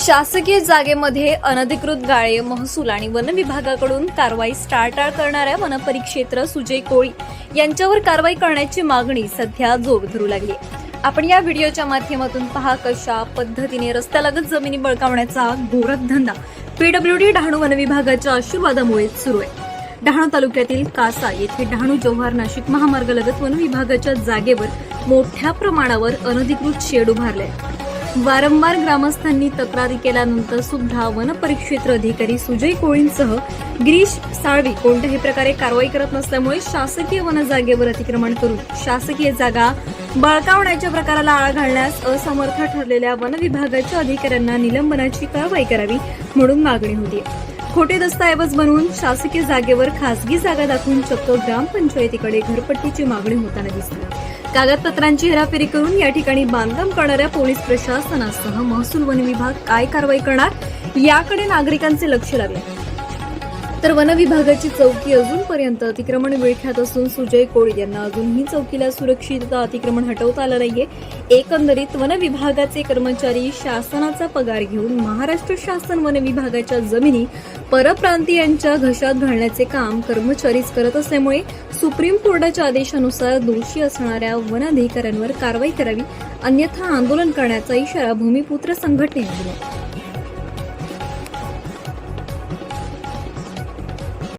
शासकीय जागेमध्ये अनधिकृत गाळे महसूल आणि वन विभागाकडून कारवाई टाळटाळ करणाऱ्या वनपरिक्षेत्र सुजय कोळी यांच्यावर कारवाई करण्याची मागणी सध्या जोर धरू लागली आपण या व्हिडिओच्या माध्यमातून पहा कशा पद्धतीने रस्त्यालगत जमिनी बळकावण्याचा घोरक धंदा पीडब्ल्यूडी डहाणू वन विभागाच्या आशीर्वादामुळे सुरू आहे डहाणू तालुक्यातील कासा येथे डहाणू जव्हार नाशिक महामार्गालगत वन विभागाच्या जागेवर मोठ्या प्रमाणावर अनधिकृत शेड उभारले आहे. वारंवार ग्रामस्थांनी तक्रारी केल्यानंतर सुद्धा वन परिक्षेत्र अधिकारी सुजय कोळींसह गिरीश साळवी कोणत्याही प्रकारे कारवाई करत नसल्यामुळे शासकीय वन जागेवर अतिक्रमण करून शासकीय जागा बळकावण्याच्या प्रकाराला आळा घालण्यास असमर्थ ठरलेल्या वन विभागाच्या अधिकाऱ्यांना निलंबनाची कारवाई करावी म्हणून मागणी होती. खोटे दस्तऐवज बनवून शासकीय जागेवर खासगी जागा दाखवून चक्क ग्रामपंचायतीकडे घरपट्टीची मागणी होताना दिसली. कागदपत्रांची हेराफेरी करून या ठिकाणी बांधकाम करणाऱ्या पोलीस प्रशासनासह महसूल वन विभाग काय कारवाई करणार याकडे नागरिकांचे लक्ष लागले. तर वनविभागाची चौकी अजूनपर्यंत अतिक्रमण विळख्यात असून सुजय कोळी यांना अजूनही चौकीला सुरक्षितता अतिक्रमण हटवता आलं नाहीये. एकंदरीत वनविभागाचे कर्मचारी शासनाचा पगार घेऊन महाराष्ट्र शासन वन विभागाच्या जमिनी परप्रांतीयांच्या घशात घालण्याचे काम कर्मचारीच करत असल्यामुळे सुप्रीम कोर्टाच्या आदेशानुसार दोषी असणाऱ्या वन अधिकाऱ्यांवर कारवाई करावी अन्यथा आंदोलन करण्याचा इशारा भूमिपुत्र संघटनेने दिला